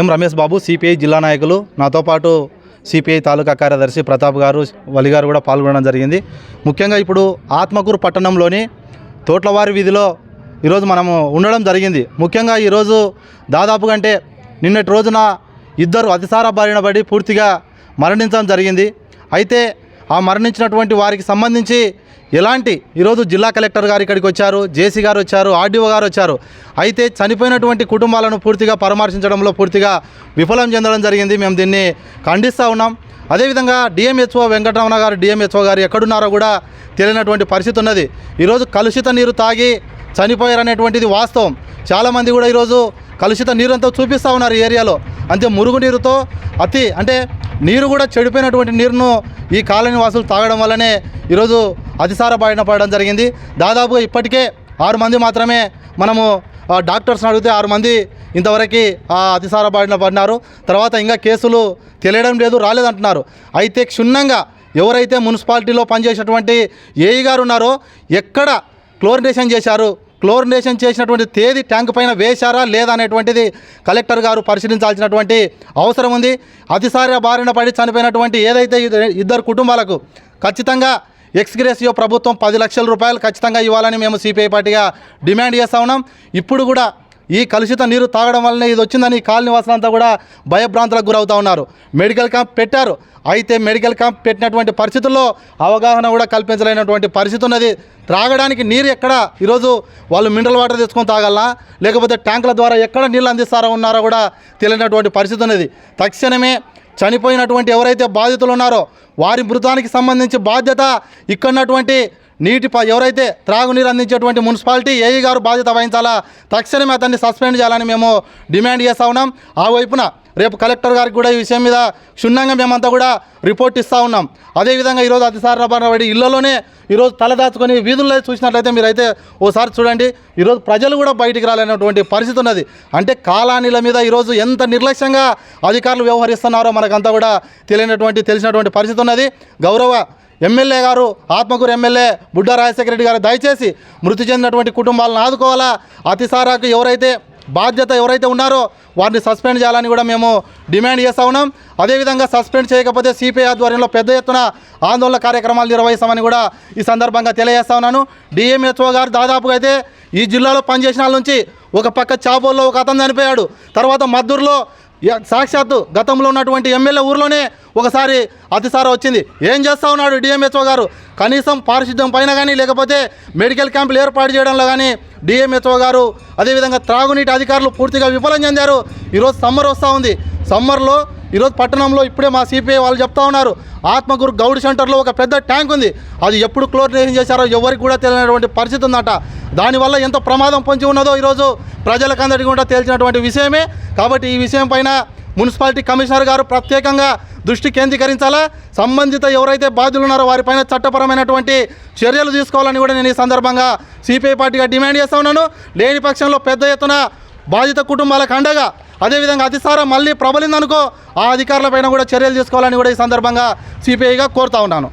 ఎం Ramesh Babu CPI జిల్లా నాయకులు నాతో పాటు సిపిఐ తాలూకా కార్యదర్శి ప్రతాప్ గారు వలిగారు కూడా పాల్గొనడం జరిగింది. ముఖ్యంగా ఇప్పుడు ఆత్మకూరు పట్టణంలోని తోట్లవారి వీధిలో ఈరోజు మనము ఉండడం జరిగింది. ముఖ్యంగా ఈరోజు దాదాపు కంటే నిన్నటి రోజున ఇద్దరు అతిసార బారిన పడి పూర్తిగా మరణించడం జరిగింది. అయితే ఆ మరణించినటువంటి వారికి సంబంధించి ఎలాంటి? ఈరోజు జిల్లా కలెక్టర్ గారు ఇక్కడికి వచ్చారు జేసీ గారు వచ్చారు ఆర్డీఓ గారు వచ్చారు. అయితే చనిపోయినటువంటి కుటుంబాలను పూర్తిగా పరామర్శించడంలో పూర్తిగా విఫలం చెందడం జరిగింది. మేము దీన్ని ఖండిస్తూ ఉన్నాం. అదేవిధంగా డిఎంహెచ్ఓ వెంకటరమణ గారు డిఎంహెచ్ఓ గారు ఎక్కడున్నారో కూడా తెలియనటువంటి పరిస్థితి ఉన్నది. ఈరోజు కలుషిత నీరు తాగి చనిపోయారనేటువంటిది వాస్తవం. చాలామంది కూడా ఈరోజు కలుషిత నీరు అంతా చూపిస్తూ ఉన్నారు ఈ ఏరియాలో. అంతే మురుగు నీరుతో అతి అంటే నీరు కూడా చెడిపోయినటువంటి నీరును ఈ కాలనీ వాసులు తాగడం వల్లనే ఈరోజు అతిసార బారిన పడడం జరిగింది. దాదాపుగా ఇప్పటికే ఆరు మంది మాత్రమే మనము డాక్టర్స్ని అడిగితే ఆరు మంది ఇంతవరకు ఆ అతిసార బారిన పడినారు. తర్వాత ఇంకా కేసులు తెలియడం లేదు రాలేదంటున్నారు. అయితే క్షుణ్ణంగా ఎవరైతే మున్సిపాలిటీలో పనిచేసినటువంటి ఏఈ గారు ఉన్నారో ఎక్కడ క్లోరినేషన్ చేశారు? క్లోరినేషన్ చేసినటువంటి తేదీ ట్యాంక్ పైన వేశారా లేదా అనేటువంటిది కలెక్టర్ గారు పరిశీలించాల్సినటువంటి అవసరం ఉంది. అతిసారిగా బారిన పడి చనిపోయినటువంటి ఏదైతే ఇద్దరు కుటుంబాలకు ఖచ్చితంగా ఎక్స్గ్రేసియో ప్రభుత్వం పది లక్షల రూపాయలు ఖచ్చితంగా ఇవ్వాలని మేము సిపిఐ పార్టీగా డిమాండ్ చేస్తూ ఉన్నాం. ఇప్పుడు కూడా ఈ కలుషిత నీరు తాగడం వల్లనే ఇది వచ్చిందని ఈ కాలనీ వాసులంతా కూడా భయభ్రాంతులకు గురవుతూ ఉన్నారు. మెడికల్ క్యాంప్ పెట్టారు. అయితే మెడికల్ క్యాంప్ పెట్టినటువంటి పరిస్థితుల్లో అవగాహన కూడా కల్పించలేనటువంటి పరిస్థితి ఉన్నది. త్రాగడానికి నీరు ఎక్కడ? ఈరోజు వాళ్ళు మినరల్ వాటర్ తెచ్చుకొని తాగలనా లేకపోతే ట్యాంకుల ద్వారా ఎక్కడ నీళ్ళు అందిస్తారో ఉన్నారో కూడా తెలియనటువంటి పరిస్థితి ఉన్నది. తక్షణమే చనిపోయినటువంటి ఎవరైతే బాధితులు ఉన్నారో వారి మృతానికి సంబంధించి బాధ్యత ఇక్కడున్నటువంటి నీటి ఎవరైతే త్రాగునీరు అందించేటువంటి మున్సిపాలిటీ ఏఈ గారు బాధ్యత వహించాలా? తక్షణమే అతన్ని సస్పెండ్ చేయాలని మేము డిమాండ్ చేస్తూ ఉన్నాం. ఆ వైపున రేపు కలెక్టర్ గారికి కూడా ఈ విషయం మీద క్షుణ్ణంగా మేమంతా కూడా రిపోర్ట్ ఇస్తూ ఉన్నాం. అదేవిధంగా ఈరోజు అతిసార ఇళ్ళలోనే ఈరోజు తలదాచుకొని వీధుల్లో చూసినట్లయితే మీరైతే ఓసారి చూడండి. ఈరోజు ప్రజలు కూడా బయటికి రాలేనటువంటి పరిస్థితి ఉన్నది. అంటే కాలానీల మీద ఈరోజు ఎంత నిర్లక్ష్యంగా అధికారులు వ్యవహరిస్తున్నారో మనకంతా కూడా తెలియనటువంటి తెలిసినటువంటి పరిస్థితి ఉన్నది. గౌరవ ఎమ్మెల్యే గారు ఆత్మకూరు ఎమ్మెల్యే బుడ్డ రాజశేఖర రెడ్డి గారు దయచేసి మృతి చెందినటువంటి కుటుంబాలను ఆదుకోవాలా? అతిసారాకు ఎవరైతే బాధ్యత ఎవరైతే ఉన్నారో వారిని సస్పెండ్ చేయాలని కూడా మేము డిమాండ్ చేస్తూ ఉన్నాం. అదేవిధంగా సస్పెండ్ చేయకపోతే సిపిఐ ఆధ్వర్యంలో పెద్ద ఎత్తున ఆందోళన కార్యక్రమాలు నిర్వహిస్తామని కూడా ఈ సందర్భంగా తెలియజేస్తా ఉన్నాను. డిఎంహెచ్ఓ గారు దాదాపుగా అయితే ఈ జిల్లాలో పనిచేసిన వాళ్ళ నుంచి ఒక పక్క చాపోల్లో ఒక అతను చనిపోయాడు. తర్వాత మద్దూరులో సాక్షాత్తు గతంలో ఉన్నటువంటి ఎమ్మెల్యే ఊర్లోనే ఒకసారి అతిసార వచ్చింది. ఏం చేస్తా ఉన్నాడు డిఎంహెచ్ఓ గారు? కనీసం పారిశుద్ధ్యం పైన కానీ లేకపోతే మెడికల్ క్యాంపులు ఏర్పాటు చేయడంలో కానీ డిఎంహెచ్ఓ గారు అదేవిధంగా త్రాగునీటి అధికారులు పూర్తిగా విఫలం చెందారు. ఈరోజు సమ్మర్ వస్తూ ఉంది. సమ్మర్లో ఈరోజు పట్టణంలో ఇప్పుడే మా సిపిఐ వాళ్ళు చెప్తా ఉన్నారు. ఆత్మగురు గౌడ్ సెంటర్లో ఒక పెద్ద ట్యాంక్ ఉంది. అది ఎప్పుడు క్లోరినేషన్ చేశారో ఎవరికి కూడా తెలియనటువంటి పరిస్థితి ఉందట. దానివల్ల ఎంత ప్రమాదం పొంచి ఉన్నదో ఈరోజు ప్రజలకందరికీ కూడా తేల్చినటువంటి విషయమే. కాబట్టి ఈ విషయం పైన మున్సిపాలిటీ కమిషనర్ గారు ప్రత్యేకంగా దృష్టి కేంద్రీకరించాలా? సంబంధిత ఎవరైతే బాధ్యులు ఉన్నారో వారిపైన చట్టపరమైనటువంటి చర్యలు తీసుకోవాలని కూడా నేను ఈ సందర్భంగా సిపిఐ పార్టీగా డిమాండ్ చేస్తా ఉన్నాను. లేని పక్షంలో పెద్ద ఎత్తున బాధిత కుటుంబాలకు అండగా అదేవిధంగా అతిసారం మళ్ళీ ప్రబలిందనుకో ఆ అధికారులపైన కూడా చర్యలు తీసుకోవాలని కూడా ఈ సందర్భంగా సిపిఐగా కోరుతా ఉన్నాను.